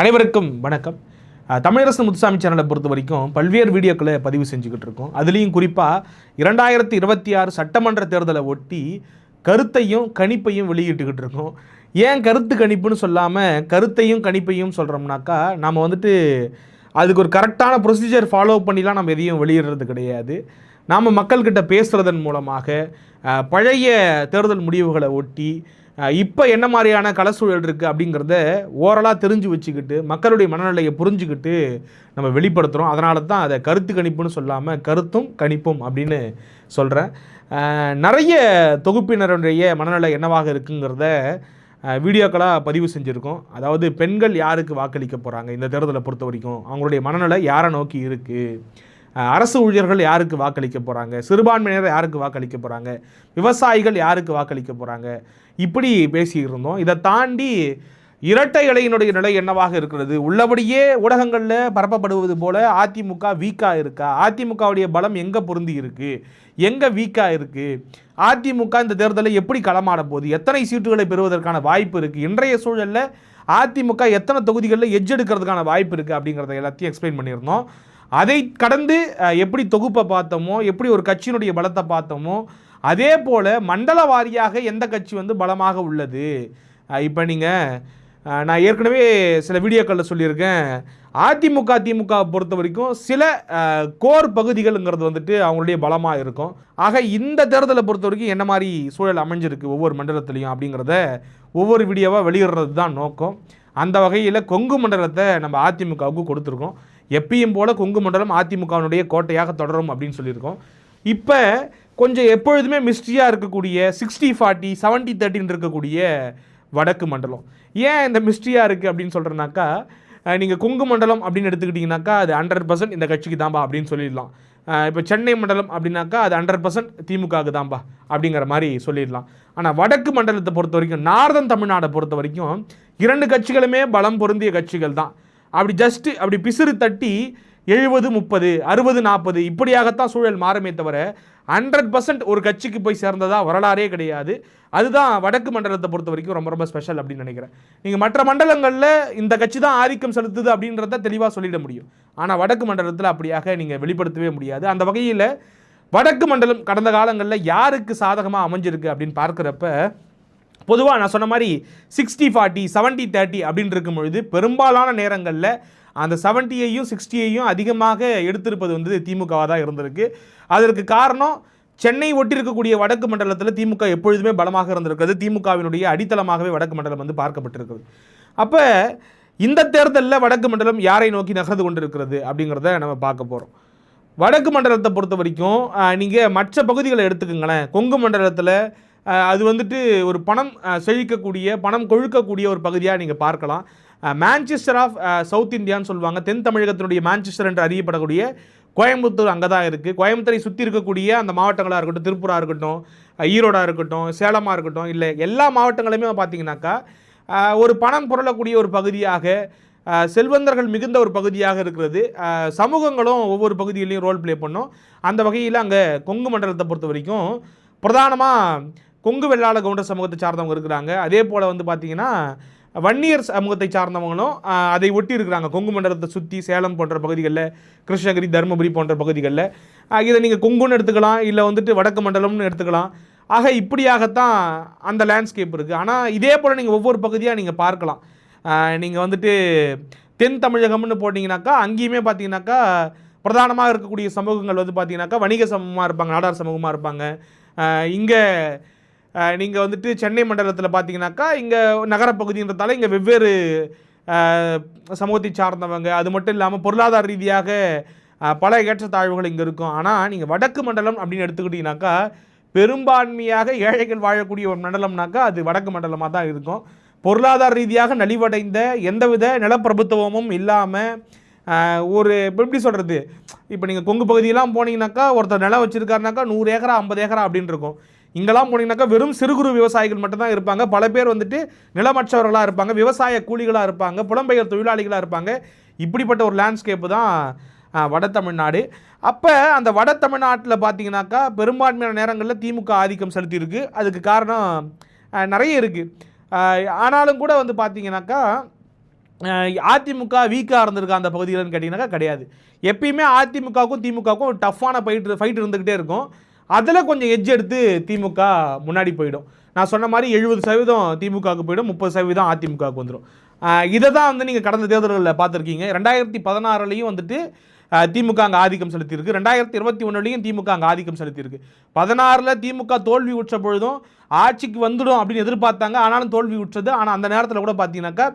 அனைவருக்கும் வணக்கம். தமிழரசு முத்துசாமி சேனலை பொறுத்த வரைக்கும் பல்வேறு வீடியோக்களை பதிவு செஞ்சுக்கிட்டு இருக்கோம். அதுலேயும் குறிப்பாக இரண்டாயிரத்தி இருபத்தி ஆறு சட்டமன்ற தேர்தலை ஒட்டி கருத்தையும் கணிப்பையும் வெளியிட்டுக்கிட்டு இருக்கோம். ஏன் கருத்து கணிப்புன்னு சொல்லாமல் கருத்தையும் கணிப்பையும் சொல்கிறோம்னாக்கா நம்ம வந்துட்டு அதுக்கு ஒரு கரெக்டான ப்ரொசீஜர் ஃபாலோ பண்ணிலாம் நம்ம எதையும் வெளியிடுறது கிடையாது. நாம் மக்கள்கிட்ட பேசுகிறதன் மூலமாக பழைய தேர்தல் முடிவுகளை ஒட்டி இப்போ என்ன மாதிரியான களசூழல் இருக்குது அப்படிங்கிறத ஓரலாக தெரிஞ்சு வச்சுக்கிட்டு மக்களுடைய மனநிலையை புரிஞ்சுக்கிட்டு நம்ம வெளிப்படுத்துகிறோம் அதனால தான் அதை கருத்து கணிப்புன்னு சொல்லாமல் கருத்தும் கணிப்பும் அப்படின்னு சொல்கிறேன் நிறைய தொகுப்பினருடைய மனநிலை என்னவாக இருக்குங்கிறத வீடியோக்களாக பதிவு செஞ்சுருக்கோம். அதாவது பெண்கள் யாருக்கு வாக்களிக்க போகிறாங்க இந்த தேர்தலை பொறுத்த வரைக்கும் அவங்களுடைய மனநிலை யாரை நோக்கி இருக்குது அரசு ஊழியர்கள் யாருக்கு வாக்களிக்க போகிறாங்க சிறுபான்மையினர் யாருக்கு வாக்களிக்க போகிறாங்க விவசாயிகள் யாருக்கு வாக்களிக்க போகிறாங்க இப்படி பேசியிருந்தோம். இதை தாண்டி இரட்டை இலையினுடைய நிலை என்னவாக இருக்கிறது? உள்ளபடியே ஊடகங்களில் பரப்பப்படுவது போல அதிமுக வீக்காக இருக்கா? அதிமுகவுடைய பலம் எங்கே பொருந்தி இருக்கு? எங்கே வீக்காக இருக்குது அதிமுக இந்த தேர்தலை எப்படி களமாட போகுது? எத்தனை சீட்டுகளை பெறுவதற்கான வாய்ப்பு இருக்குது இன்றைய சூழலில் அதிமுக எத்தனை தொகுதிகளில் எஜ்ஜெடுக்கிறதுக்கான வாய்ப்பு இருக்குது அப்படிங்கிறத எல்லாத்தையும் எக்ஸ்பிளைன் பண்ணியிருந்தோம். அதை கடந்து எப்படி தொகுப்பை பார்த்தோமோ எப்படி ஒரு கட்சியினுடைய பலத்தை பார்த்தோமோ அதே போல் மண்டல வாரியாக எந்த கட்சி வந்து பலமாக உள்ளது? இப்போ நீங்கள் நான் ஏற்கனவே சில வீடியோக்களில் சொல்லியிருக்கேன். அதிமுக திமுக பொறுத்த வரைக்கும் சில கோர் பகுதிகள்ங்கிறது வந்துட்டு அவங்களுடைய பலமாக இருக்கும். ஆக இந்த தேர்தலை பொறுத்த வரைக்கும் என்ன மாதிரி சூழல் அமைஞ்சிருக்கு ஒவ்வொரு மண்டலத்துலையும் அப்படிங்கிறத ஒவ்வொரு வீடியோவாக வெளியிடுறது தான் நோக்கம். அந்த வகையில் கொங்கு மண்டலத்தை நம்ம அதிமுகவுக்கு கொடுத்துருக்கோம். எப்பயும் போல் கொங்கு மண்டலம் அதிமுகவினுடைய கோட்டையாக தொடரும் அப்படின்னு சொல்லியிருக்கோம். இப்போ கொஞ்சம் எப்பொழுதுமே மிஸ்ட்ரியாக இருக்கக்கூடிய சிக்ஸ்டி ஃபார்ட்டி செவன்ட்டி தேர்ட்டின்னு இருக்கக்கூடிய வடக்கு மண்டலம். ஏன் இந்த மிஸ்ட்ரியாக இருக்குது அப்படின்னு சொல்கிறேன்னாக்கா நீங்கள் கொங்கு மண்டலம் அப்படின்னு எடுத்துக்கிட்டிங்கனாக்கா அது ஹண்ட்ரட் பர்சன்ட் இந்த கட்சிக்கு தான்பா அப்படின்னு சொல்லிடலாம். இப்போ சென்னை மண்டலம் அப்படின்னாக்கா அது ஹண்ட்ரட் பர்சன்ட் திமுகவுக்கு தான்பா அப்படிங்கிற மாதிரி சொல்லிடலாம். ஆனால் வடக்கு மண்டலத்தை பொறுத்த வரைக்கும் நார்தன் தமிழ்நாடை பொறுத்த வரைக்கும் இரண்டு கட்சிகளுமே பலம் பொருந்திய கட்சிகள் தான். அப்படி ஜஸ்ட்டு அப்படி பிசிறு தட்டி எழுபது முப்பது அறுபது நாற்பது இப்படியாகத்தான் சூழல் மாறுமே தவிர ஹண்ட்ரட் பர்சன்ட் ஒரு கட்சிக்கு போய் சேர்ந்ததாக வரலாறே கிடையாது. அதுதான் வடக்கு மண்டலத்தை பொறுத்த வரைக்கும் ரொம்ப ரொம்ப ஸ்பெஷல் அப்படின்னு நினைக்கிறேன். நீங்கள் மற்ற மண்டலங்களில் இந்த கட்சி தான் ஆதிக்கம் செலுத்துது அப்படின்றத தெளிவாக சொல்லிட முடியும். ஆனால் வடக்கு மண்டலத்தில் அப்படியாக நீங்கள் வெளிப்படுத்தவே முடியாது. அந்த வகையில் வடக்கு மண்டலம் கடந்த காலங்களில் யாருக்கு சாதகமாக அமைஞ்சிருக்கு அப்படின்னு பார்க்குறப்ப பொதுவாக நான் சொன்ன மாதிரி சிக்ஸ்டி ஃபார்ட்டி செவன்ட்டி தேர்ட்டி அப்படின்னு இருக்கும் பொழுது பெரும்பாலான நேரங்களில் அந்த செவன்ட்டியையும் சிக்ஸ்டியையும் அதிகமாக எடுத்திருப்பது வந்து திமுகவாக தான் இருந்திருக்கு. அதற்கு காரணம் சென்னை ஒட்டி இருக்கக்கூடிய வடக்கு மண்டலத்தில் திமுக எப்பொழுதுமே பலமாக இருந்திருக்கிறது. திமுகவினுடைய அடித்தளமாகவே வடக்கு மண்டலம் வந்து பார்க்கப்பட்டிருக்கிறது அப்போ இந்த தேர்தலில் வடக்கு மண்டலம் யாரை நோக்கி நகர்ந்து கொண்டிருக்கிறது அப்படிங்கிறத நம்ம பார்க்க போகிறோம் வடக்கு மண்டலத்தை பொறுத்த வரைக்கும் நீங்கள் மற்ற பகுதிகளை எடுத்துக்கோங்களேன். கொங்கு மண்டலத்தில் அது வந்துட்டு ஒரு பணம் செழிக்கக்கூடிய பணம் கொழுக்கக்கூடிய ஒரு பகுதியாக நீங்கள் பார்க்கலாம். மேன்செஸ்டர் ஆஃப் சவுத் இந்தியான்னு சொல்லுவாங்க. தென் தமிழகத்தினுடைய மேன்செஸ்டர் என்று அறியப்படக்கூடிய கோயம்புத்தூர் அங்கே தான் இருக்குது கோயம்புத்தூரை சுற்றி இருக்கக்கூடிய அந்த மாவட்டங்களாக இருக்கட்டும் திருப்பூரா இருக்கட்டும் ஈரோடாக இருக்கட்டும் சேலமாக இருக்கட்டும் இல்லை எல்லா மாவட்டங்களுமே பார்த்தீங்கன்னாக்கா ஒரு பணம் புரளக்கூடிய ஒரு பகுதியாக செல்வந்தர்கள் மிகுந்த ஒரு பகுதியாக இருக்கிறது. சமூகங்களும் ஒவ்வொரு பகுதியிலையும் ரோல் ப்ளே பண்ணும். அந்த வகையில் அங்கே கொங்கு மண்டலத்தை பொறுத்த வரைக்கும் பிரதானமாக கொங்கு வெள்ளாள கவுண்டர் சமூகத்தை சார்ந்தவங்க இருக்கிறாங்க. அதே போல் வந்து பார்த்திங்கன்னா வன்னியர் சமூகத்தை சார்ந்தவங்களும் அதை ஒட்டி இருக்கிறாங்க. கொங்கு மண்டலத்தை சுற்றி சேலம் போன்ற பகுதிகளில் கிருஷ்ணகிரி தருமபுரி போன்ற பகுதிகளில். இதை நீங்கள் கொங்குன்னு எடுத்துக்கலாம் இல்லை வந்துட்டு வடக்கு மண்டலம்னு எடுத்துக்கலாம். ஆக இப்படியாகத்தான் அந்த லேண்ட்ஸ்கேப் இருக்குது ஆனால் இதே போல் நீங்கள் ஒவ்வொரு பகுதியாக நீங்கள் பார்க்கலாம். நீங்கள் வந்துட்டு தென் தமிழகம்னு போட்டிங்கனாக்கா அங்கேயுமே பார்த்தீங்கன்னாக்கா பிரதானமாக இருக்கக்கூடிய சமூகங்கள் வந்து பார்த்தீங்கன்னாக்கா வணிக சமூகமாக இருப்பாங்க நாடார் சமூகமாக இருப்பாங்க. இங்கே நீங்கள் வந்துட்டு சென்னை மண்டலத்தில் பார்த்தீங்கன்னாக்கா இங்கே நகரப்பகுதின்றதால இங்கே வெவ்வேறு சமூகத்தை சார்ந்தவங்க அது மட்டும் இல்லாமல் பொருளாதார ரீதியாக பல ஏற்றத்தாழ்வுகள் இங்கே இருக்கும். ஆனால் நீங்கள் வடக்கு மண்டலம் அப்படின்னு எடுத்துக்கிட்டிங்கனாக்கா பெரும்பான்மையாக ஏழைகள் வாழக்கூடிய ஒரு மண்டலம்னாக்கா அது வடக்கு மண்டலமாக தான் இருக்கும். பொருளாதார ரீதியாக நலிவடைந்த எந்தவித நிலப்பிரபுத்துவமும் இல்லாமல் ஒரு எப்படி சொல்கிறது இப்போ நீங்கள் கொங்கு பகுதியெல்லாம் போனீங்கன்னாக்கா ஒருத்தர் நிலம் வச்சுருக்காருனாக்கா நூறு ஏக்கரா ஐம்பது ஏக்கரா அப்படின்னு இருக்கும். இங்கெல்லாம் போனீங்கன்னாக்கா வெறும் சிறு குறு விவசாயிகள் மட்டும்தான் இருப்பாங்க. பல பேர் வந்துட்டு நிலமற்றவர்களாக இருப்பாங்க. விவசாய கூலிகளாக இருப்பாங்க. புலம்பெயர் தொழிலாளிகளாக இருப்பாங்க. இப்படிப்பட்ட ஒரு லேண்ட்ஸ்கேப்பு தான் வட தமிழ்நாடு. அப்போ அந்த வட தமிழ்நாட்டில் பார்த்தீங்கன்னாக்கா பெரும்பான்மையான நேரங்களில் திமுக ஆதிக்கம் செலுத்தியிருக்கு. அதுக்கு காரணம் நிறைய இருக்குது ஆனாலும் கூட வந்து பார்த்தீங்கன்னாக்கா அதிமுக வீக்காக இருந்திருக்கா அந்த பகுதியில்னு கேட்டிங்கனாக்கா கிடையாது. எப்பயுமே அதிமுகவுக்கும் திமுகவுக்கும் டஃப்பான ஃபைட் ஃபைட் இருந்துக்கிட்டே இருக்கும். அதில் கொஞ்சம் எஜ்ஜ் எடுத்து திமுக முன்னாடி போயிடும். நான் சொன்ன மாதிரி எழுபது சதவீதம் திமுகவுக்கு போயிடும் முப்பது சதவீதம் அதிமுகவுக்கு வந்துடும் இதை தான் வந்து நீங்கள் கடந்த தேர்தல்களில் பார்த்துருக்கீங்க. ரெண்டாயிரத்தி பதினாறுலையும் வந்துட்டு திமுக அங்கே ஆதிக்கம் செலுத்தியிருக்கு. ரெண்டாயிரத்தி இருபத்தி ஒன்றுலையும் திமுக அங்கே ஆதிக்கம் செலுத்தியிருக்கு. பதினாறில் திமுக தோல்வி உற்ற பொழுதும் ஆட்சிக்கு வந்துடும் அப்படின்னு எதிர்பார்த்தாங்க. ஆனாலும் தோல்வி உற்றது. ஆனால் அந்த நேரத்தில் கூட பார்த்தீங்கன்னாக்கா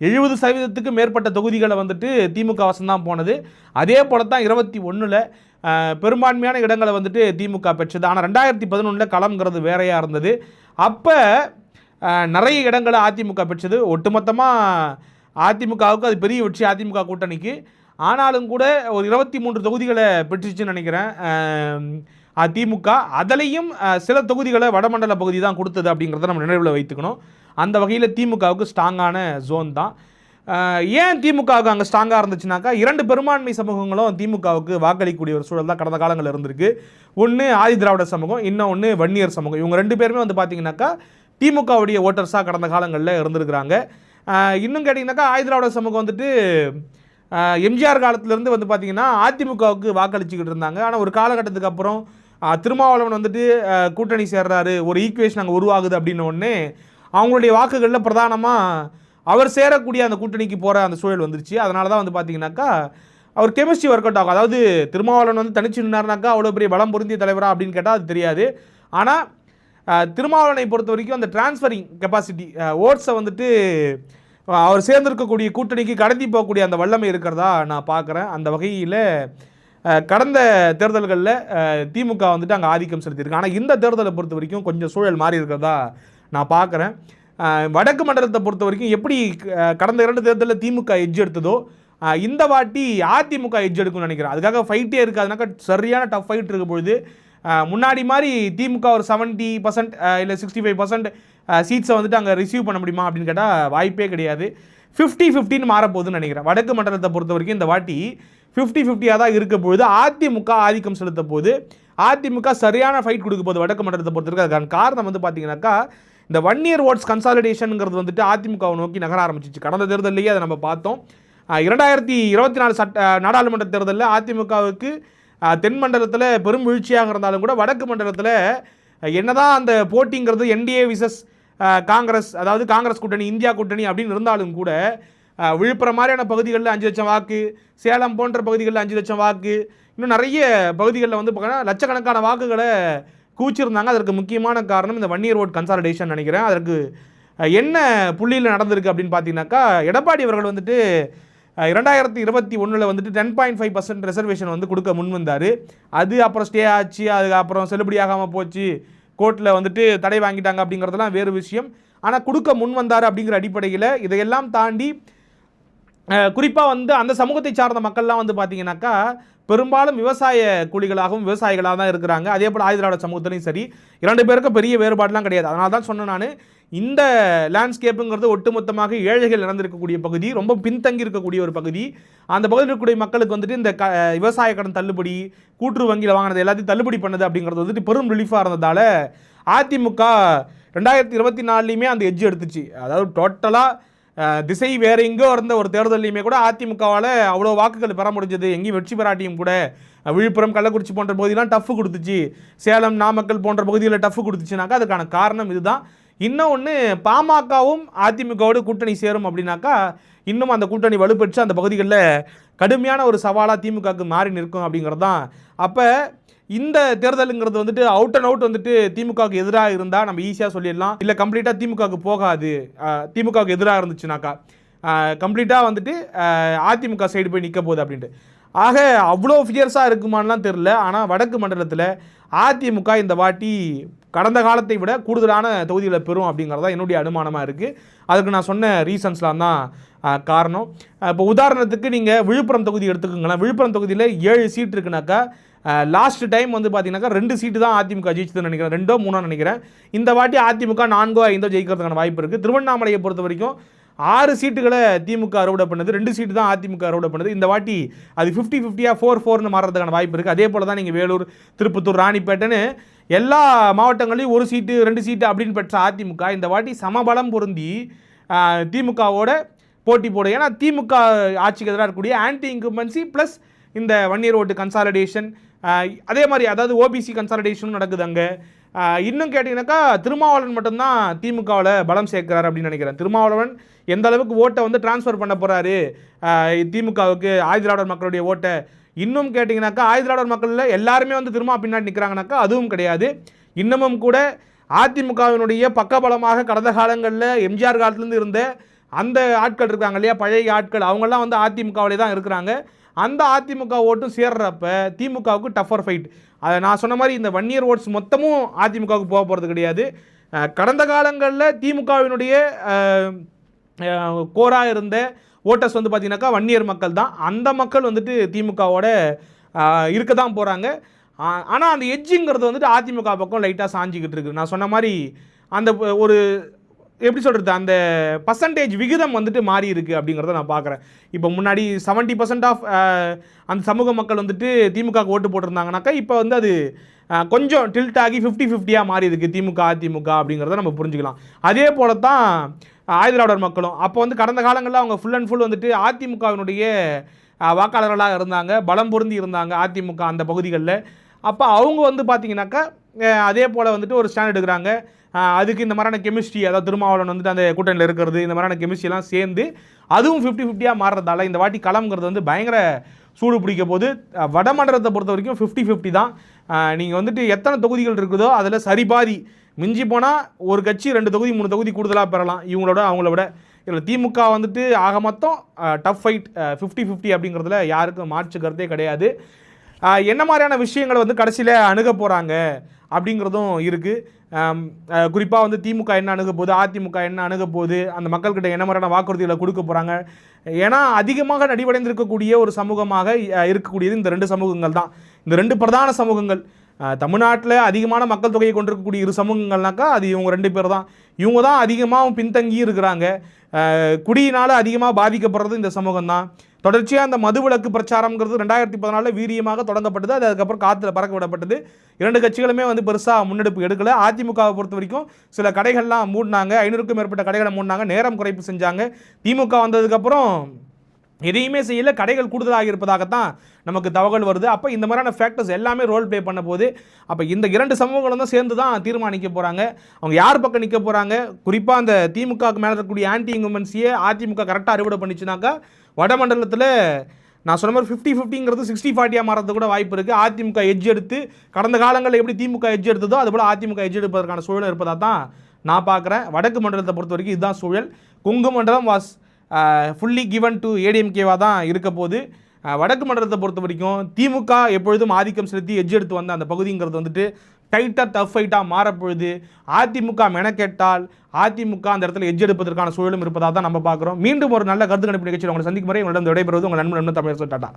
எழுபது சதவீதத்துக்கு மேற்பட்ட தொகுதிகளை வந்துட்டு திமுக வசம் தான் போனது. அதே போல தான் இருபத்தி ஒன்றில் பெரும்பான்மையான இடங்களை வந்துட்டு திமுக பெற்றது. ஆனால் ரெண்டாயிரத்தி பதினொன்றில் களம்ங்கிறது வேறையாக இருந்தது. அப்போ நிறைய இடங்களை அதிமுக பெற்றது. ஒட்டுமொத்தமாக அதிமுகவுக்கு அது பெரிய வெற்றி அதிமுக கூட்டணிக்கு. ஆனாலும் கூட ஒரு இருபத்தி மூன்று தொகுதிகளை பெற்றுச்சுன்னு நினைக்கிறேன். அதிமுக அதிலையும் சில தொகுதிகளை வடமண்டல பகுதி தான் கொடுத்தது அப்படிங்கிறத நம்ம நினைவில் வைத்துக்கணும். அந்த வகையில் திமுகவுக்கு ஸ்ட்ராங்கான ஜோன் தான். ஏன் திமுகவுக்கு அங்கே ஸ்ட்ராங்காக இருந்துச்சுனாக்கா இரண்டு பெரும்பான்மை சமூகங்களும் திமுகவுக்கு வாக்களிக்கக்கூடிய ஒரு சூழல் தான் கடந்த காலங்களில் இருந்திருக்கு. ஒன்று ஆதி திராவிட சமூகம் இன்னொன்று வன்னியர் சமூகம். இவங்க ரெண்டு பேருமே வந்து பார்த்தீங்கன்னாக்கா திமுகவுடைய ஓட்டர்ஸாக கடந்த காலங்களில் இருந்திருக்கிறாங்க. இன்னும் கேட்டிங்கனாக்கா ஆதி திராவிட சமூகம் வந்துட்டு எம்ஜிஆர் காலத்துலேருந்து வந்து பார்த்தீங்கன்னா அதிமுகவுக்கு வாக்களிச்சுக்கிட்டு இருந்தாங்க. ஆனால் ஒரு காலகட்டத்துக்கு அப்புறம் திருமாவளவன் வந்துட்டு கூட்டணி சேர்றாரு ஒரு ஈக்குவேஷன் அங்கே உருவாகுது அப்படின்ன உடனே அவங்களுடைய வாக்குகளில் பிரதானமாக அவர் சேரக்கூடிய அந்த கூட்டணிக்கு போகிற அந்த சூழல் வந்துருச்சு. அதனால தான் வந்து பார்த்தீங்கன்னாக்கா அவர் கெமிஸ்ட்ரி ஒர்க் அவுட் ஆகும். அதாவது திருமாவளவன் வந்து தனிச்சு நின்னார்னாக்கா அவ்வளோ பெரிய பலம் பொருந்திய தலைவரா அப்படின்னு கேட்டால் அது தெரியாது. ஆனால் திருமாவளவனை பொறுத்த வரைக்கும் அந்த டிரான்ஸ்ஃபரிங் கெப்பாசிட்டி ஓட்ஸை வந்துட்டு அவர் சேர்ந்திருக்கக்கூடிய கூட்டணிக்கு கடத்தி போகக்கூடிய அந்த வல்லமை இருக்கிறதா நான் பார்க்குறேன் அந்த வகையில் கடந்த தேர்தல்களில் திமுக வந்துட்டு அங்கே ஆதிக்கம் செலுத்தியிருக்கு. ஆனால் இந்த தேர்தலை பொறுத்த வரைக்கும் கொஞ்சம் சூழல் மாறி இருக்கிறதா நான் பார்க்குறேன் வடக்கு மண்டலத்தை பொறுத்த வரைக்கும் எப்படி கடந்த இரண்டு தேர்தலில் திமுக எட்ஜ் எடுத்ததோ இந்த வாட்டி அதிமுக எஜ் எடுக்கும்னு நினைக்கிறேன். அதுக்காக ஃபைட்டே இருக்காதுனாக்கா சரியான டஃப் ஃபைட் இருக்க பொழுது முன்னாடி மாதிரி திமுக ஒரு செவன்ட்டி பர்சன்ட் இல்லை சிக்ஸ்டி ஃபைவ் பர்சன்ட் சீட்ஸை வந்துட்டு அங்கே ரிசீவ் பண்ண முடியுமா அப்படின்னு கேட்டால் வாய்ப்பே கிடையாது. ஃபிஃப்டி ஃபிஃப்டின்னு மாறப்போகுதுன்னு நினைக்கிறேன். வடக்கு மண்டலத்தை பொறுத்த வரைக்கும் இந்த வாட்டி ஃபிஃப்டி ஃபிஃப்டியாக தான் இருக்க பொழுது அதிமுக ஆதிக்கம் செலுத்த போது அதிமுக சரியான ஃபைட் கொடுக்க போது வடக்கு மண்டலத்தை பொறுத்த வரைக்கும். அதுக்கான காரணம் வந்து பார்த்தீங்கன்னாக்கா இந்த ஒன் இயர் ஓட்ஸ் கன்சாலிடேஷனுங்கிறது வந்துட்டு அதிமுகவை நோக்கி நகர ஆரம்பிச்சிச்சு. கடந்த தேர்தலையே அதை நம்ம பார்த்தோம். இரண்டாயிரத்தி இருபத்தி நாலு சட்ட நாடாளுமன்ற தேர்தலில் அதிமுகவுக்கு தென் மண்டலத்தில் பெரும் வீழ்ச்சியாக இருந்தாலும் கூட வடக்கு மண்டலத்தில் என்னதான் அந்த போட்டிங்கிறது என்டிஏ விசஸ் காங்கிரஸ் அதாவது காங்கிரஸ் கூட்டணி இந்தியா கூட்டணி அப்படின்னு இருந்தாலும் கூட விழுப்புரம் மாதிரியான பகுதிகளில் அஞ்சு லட்சம் வாக்கு சேலம் போன்ற பகுதிகளில் அஞ்சு லட்சம் வாக்கு இன்னும் நிறைய பகுதிகளில் வந்து பார்த்தீங்கன்னா லட்சக்கணக்கான வாக்குகளை கூச்சிருந்தாங்க. அதற்கு முக்கியமான காரணம் இந்த வன்னியர் ரோட் கன்சாலிடேஷன் நினைக்கிறேன். அதற்கு என்ன புள்ளியில் நடந்திருக்கு அப்படின்னு பார்த்தீங்கன்னாக்கா எடப்பாடி அவர்கள் வந்துட்டு இரண்டாயிரத்தி இருபத்தி ஒன்றில் வந்துட்டு ten point five percent reservation வந்து கொடுக்க முன் வந்தார் அது அப்புறம் ஸ்டே ஆச்சு. அதுக்கப்புறம் செல்லுபடி செல்லுபடியாகாமல் போச்சு. கோர்ட்டில் வந்துட்டு தடை வாங்கிட்டாங்க அப்படிங்கிறதெல்லாம் வேறு விஷயம். ஆனால் கொடுக்க முன் வந்தார் அப்படிங்கிற அடிப்படையில் இதையெல்லாம் தாண்டி குறிப்பாக வந்து அந்த சமூகத்தை சார்ந்த மக்கள்லாம் வந்து பார்த்தீங்கன்னாக்கா பெரும்பாலும் விவசாய கூலிகளாகவும் விவசாயிகளாக தான் இருக்கிறாங்க. அதே போல் ஆயுதிராவிட சமூகத்திலையும் சரி இரண்டு பேருக்கும் பெரிய வேறுபாடுலாம் கிடையாது. அதனால தான் சொன்னேன் நான். இந்த லேண்ட்ஸ்கேப்புங்கிறது ஒட்டுமொத்தமாக ஏழைகள் நடந்திருக்கக்கூடிய பகுதி ரொம்ப பின்தங்கி இருக்கக்கூடிய ஒரு பகுதி. அந்த பகுதியில் இருக்கக்கூடிய மக்களுக்கு வந்துட்டு இந்த க விவசாய கடன் தள்ளுபடி கூட்டுறவு வங்கியில் வாங்கினது எல்லாத்தையும் தள்ளுபடி பண்ணது அப்படிங்கிறது வந்துட்டு பெரும் ரிலீஃபாக இருந்ததால் அதிமுக ரெண்டாயிரத்தி இருபத்தி நாலுலேயுமே அந்த எஜ்ஜு எடுத்துச்சு. அதாவது டோட்டலாக திசை வேறு எங்கோ இருந்த ஒரு தேர்தலையுமே கூட அதிமுகவால் அவ்வளோ வாக்குகள் பெற முடிஞ்சது. எங்கேயும் வெற்றி பெறாட்டியும் கூட. விழுப்புரம் கள்ளக்குறிச்சி போன்ற பகுதியெலாம் டஃப் கொடுத்துச்சு. சேலம் நாமக்கல் போன்ற பகுதிகளில் டஃப் கொடுத்துச்சுனாக்கா அதுக்கான காரணம் இதுதான். இன்னும் ஒன்று பாமகவும் அதிமுகவோடு கூட்டணி சேரும் அப்படின்னாக்கா இன்னும் அந்த கூட்டணி வலுப்பெற்று அந்த பகுதிகளில் கடுமையான ஒரு சவாலாக திமுகவுக்கு மாறி நிற்கும் அப்படிங்கிறது தான் அப்போ இந்த தேர்தலுங்கிறது வந்துட்டு அவுட் அண்ட் அவுட் வந்துட்டு திமுகவுக்கு எதிராக இருந்தால் நம்ம ஈஸியாக சொல்லிடலாம். இல்லை கம்ப்ளீட்டாக திமுகவுக்கு போகாது. திமுகவுக்கு எதிராக இருந்துச்சுனாக்கா. கம்ப்ளீட்டாக வந்துட்டு அதிமுக சைடு போய் நிற்க போகுது அப்படின்ட்டு. ஆக அவ்வளோ ஃபியர்ஸாக இருக்குமான்லாம் தெரில ஆனால் வடக்கு மண்டலத்தில் அதிமுக இந்த வாட்டி கடந்த காலத்தை விட கூடுதலான தொகுதிகளை பெறும் அப்படிங்கிறதா என்னுடைய அனுமானமாக இருக்குது அதுக்கு நான் சொன்ன ரீசன்ஸ்லாம் தான் காரணம். இப்போ உதாரணத்துக்கு நீங்கள் விழுப்புரம் தொகுதி எடுத்துக்கோங்களேன். விழுப்புரம் தொகுதியில் ஏழு சீட் இருக்குனாக்கா லாஸ்ட் டைம் வந்து பார்த்தீங்கன்னாக்கா ரெண்டு சீட்டு தான் அதிமுக ஜெயிச்சதுன்னு நினைக்கிறேன். ரெண்டோ மூணோ நினைக்கிறேன். இந்த வாட்டி அதிமுக நான்கோ ஐந்தோ ஜெயிக்கிறதுக்கான வாய்ப்பு இருக்குது திருவண்ணாமலையை பொறுத்த வரைக்கும் ஆறு சீட்டுகளை திமுக அறுவடை பண்ணுது. ரெண்டு சீட்டு தான் அதிமுக அறுவடை பண்ணுது. இந்த வாட்டி அது ஃபிஃப்டி ஃபிஃப்டியாக ஃபோர் ஃபோர்னு மாறுறதுக்கான வாய்ப்பு இருக்குது அதே போல் தான் நீங்கள் வேலூர் திருப்பத்தூர் ராணிப்பேட்டைன்னு எல்லா மாவட்டங்களையும் ஒரு சீட்டு ரெண்டு சீட்டு அப்படின்னு பெற்ற அதிமுக இந்த வாட்டி சமபலம் பொருந்தி திமுகவோட போட்டி போட ஏன்னா திமுக ஆட்சிக்கு எதிராக இருக்கக்கூடிய ஆன்டி இன்குமென்சி ப்ளஸ் இந்த ஒன் இயர் ஓட்டு கன்சாலிடேஷன் அதே மாதிரி அதாவது ஓபிசி கன்சாலிடேஷனும் நடக்குது அங்கே. இன்னும் கேட்டிங்கனாக்கா திருமாவளவன் மட்டும்தான் திமுகவில் பலம் சேர்க்கிறார் அப்படின்னு நினைக்கிறேன். திருமாவளவன் எந்த அளவுக்கு ஓட்டை வந்து டிரான்ஸ்ஃபர் பண்ண போகிறாரு திமுகவுக்கு ஆயுதிராடர் மக்களுடைய ஓட்டை இன்னும் கேட்டிங்கனாக்கா ஆயுதலாளர் மக்களில் எல்லாருமே வந்து திரும்ப பின்னாடி நிற்கிறாங்கனாக்கா அதுவும் கிடையாது. இன்னமும் கூட அதிமுகவினுடைய பக்கபலமாக கடந்த காலங்களில் எம்ஜிஆர் காலத்துலேருந்து இருந்த அந்த ஆட்கள் இருக்காங்க இல்லையா பழைய ஆட்கள் அவங்கெல்லாம் வந்து அதிமுகவிலே தான் இருக்கிறாங்க. அந்த அதிமுக ஓட்டும் சேர்றப்ப திமுகவுக்கு டஃபர் ஃபைட் அதை நான் சொன்ன மாதிரி இந்த ஒன் இயர் ஓட்ஸ் மொத்தமும் அதிமுகவுக்கு போக போகிறது கிடையாது. கடந்த காலங்களில் திமுகவினுடைய கோராக இருந்த ஓட்டர்ஸ் வந்து பார்த்தீங்கன்னாக்கா வன்னியர் இயர் மக்கள் தான். அந்த மக்கள் வந்துட்டு திமுகவோட இருக்க தான் போகிறாங்க ஆனால் அந்த எஜ்ஜுங்கிறது வந்துட்டு அதிமுக பக்கம் லைட்டாக சாஞ்சிக்கிட்டு இருக்கு. நான் சொன்ன மாதிரி அந்த ஒரு எப்படி சொல்கிறது அந்த பர்சன்டேஜ் விகிதம் வந்துட்டு மாறி இருக்கு அப்படிங்கிறத நான் பார்க்குறேன் இப்போ முன்னாடி 70% பர்சன்ட் ஆஃப் அந்த சமூக மக்கள் வந்துட்டு திமுக ஓட்டு போட்டிருந்தாங்கனாக்கா இப்போ வந்து அது கொஞ்சம் டில்ட் ஆகி ஃபிஃப்டி ஃபிஃப்டியாக மாறி இருக்குது திமுக அதிமுக அப்படிங்கிறத நம்ம புரிஞ்சுக்கலாம். அதே போல தான் ஆயுதிராவிடர் மக்களும். அப்போ வந்து கடந்த காலங்களில் அவங்க ஃபுல் அண்ட் ஃபுல் வந்துட்டு அதிமுகவினுடைய வாக்காளர்களாக இருந்தாங்க. பலம் பொருந்தி இருந்தாங்க அதிமுக அந்த பகுதிகளில். அப்போ அவங்க வந்து பார்த்தீங்கன்னாக்கா அதே போல் வந்துட்டு ஒரு ஸ்டாண்ட் எடுக்கிறாங்க. அதுக்கு இந்த மாதிரியான கெமிஸ்ட்ரி அதாவது திருமாவளவன் வந்துட்டு அந்த கூட்டணியில் இருக்கிறது இந்த மாதிரியான கெமிஸ்ட்ரியெல்லாம் சேர்ந்து அதுவும் ஃபிஃப்டி ஃபிஃப்டியாக மாறுறதால இந்த வாட்டி களம்ங்கிறது வந்து பயங்கர சூடு பிடிக்க போது வடமண்டலத்தை பொறுத்த வரைக்கும் ஃபிஃப்டி ஃபிஃப்டி தான் நீங்கள் வந்துட்டு எத்தனை தொகுதிகள் இருக்குதோ அதில் சரிபாதி மிஞ்சி போனால் ஒரு கட்சி ரெண்டு தொகுதி மூணு தொகுதி கூடுதலாக பெறலாம். இவங்களோட அவங்கள விட. இதில் திமுக வந்துட்டு ஆக மொத்தம் டஃப் ஃபைட் ஃபிஃப்டி ஃபிஃப்டி அப்படிங்கிறதுல யாருக்கும் மாற்று கருத்தே கிடையாது என்ன மாதிரியான விஷயங்களை வந்து கடைசியில் அணுக போகிறாங்க அப்படிங்கிறதும் இருக்குது குறிப்பாக வந்து திமுக என்ன அணுக போகுது அதிமுக என்ன அணுக போகுது அந்த மக்கள்கிட்ட என்ன மாதிரியான வாக்குறுதிகளை கொடுக்க போகிறாங்க ஏன்னா அதிகமாக நடிவடைந்திருக்கக்கூடிய ஒரு சமூகமாக இருக்கக்கூடியது இந்த ரெண்டு சமூகங்கள் தான். இந்த ரெண்டு பிரதான சமூகங்கள். தமிழ்நாட்டில் அதிகமான மக்கள் தொகையை கொண்டிருக்கக்கூடிய இரு சமூகங்கள்னாக்கா அது இவங்க ரெண்டு பேர் தான். இவங்க தான் அதிகமாகவும் பின்தங்கியும் இருக்கிறாங்க. குடியினால் அதிகமாக பாதிக்கப்படுறது இந்த சமூகம் தான் தொடர்ச்சியாக அந்த மதுவிலக்கு பிரச்சாரம்ங்கிறது ரெண்டாயிரத்தி பதினாலில் வீரியமாக தொடங்கப்பட்டது. அது அதுக்கப்புறம் காற்றுல பறக்க விடப்பட்டது. இரண்டு கட்சிகளுமே வந்து பெருசாக முன்னெடுப்பு எடுக்கலை. அதிமுகவை பொறுத்த வரைக்கும் சில கடைகள்லாம் மூடினாங்க. ஐநூறுக்கும் மேற்பட்ட கடைகளை மூடினாங்க. நேரம் குறைப்பு செஞ்சாங்க. திமுக வந்ததுக்கப்புறம் எதையுமே செய்யல கடைகள் கூடுதலாக இருப்பதாகத்தான் நமக்கு தகவல் வருது. அப்போ இந்த மாதிரியான ஃபேக்டர்ஸ் எல்லாமே ரோல் ப்ளே பண்ண போது அப்போ இந்த இரண்டு சமூகங்களும் தான் சேர்ந்து தான் தீர்மானிக்க போகிறாங்க அவங்க யார் பக்கம் நிற்க போகிறாங்க குறிப்பாக அந்த திமுகவுக்கு மேலே இருக்கக்கூடிய ஆன்டி இன்குமென்சியை அதிமுக கரெக்டாக அறுவடை பண்ணிச்சுனாக்கா வடமண்டலத்தில் நான் சொன்ன மாதிரி ஃபிஃப்டி ஃபிஃப்டிங்கிறது சிக்ஸ்டி ஃபார்ட்டியாக மாறது கூட வாய்ப்பு இருக்குது அதிமுக எஜ் எடுத்து கடந்த காலங்களில் எப்படி திமுக எஜ் எடுத்ததோ அதுபோல் அதிமுக எஜ் எடுப்பதற்கான சூழல் இருப்பதாக தான் நான் பார்க்குறேன். வடக்கு மண்டலத்தை பொறுத்த வரைக்கும் இதுதான் சூழல். Kongu Mandalam was fully given to ஏடிஎம்கேவாக தான் இருக்க போது வடக்கு மண்டலத்தை பொறுத்த வரைக்கும் திமுக எப்பொழுதும் ஆதிக்கம் செலுத்தி எஜ்ஜெடுத்து எடுத்து வந்த அந்த பகுதிங்கிறது வந்துட்டு டைட்டாக டஃப் ஃபைட்டாக மாறப்பொழுது அதிமுக மெனக்கெட்டால் அதிமுக அந்த இடத்துல எட்ஜ் எடுப்பதற்கான சூழலும் இருப்பதாக தான் நம்ம பார்க்குறோம். மீண்டும் ஒரு நல்ல கருத்து கணிப்பு நிகழ்ச்சியில் உங்களை சந்திக்கும் முறை உங்களிடம் விடைபெறுவது உங்கள் நண்பன் நண்பன் தமிழர் டாட்டா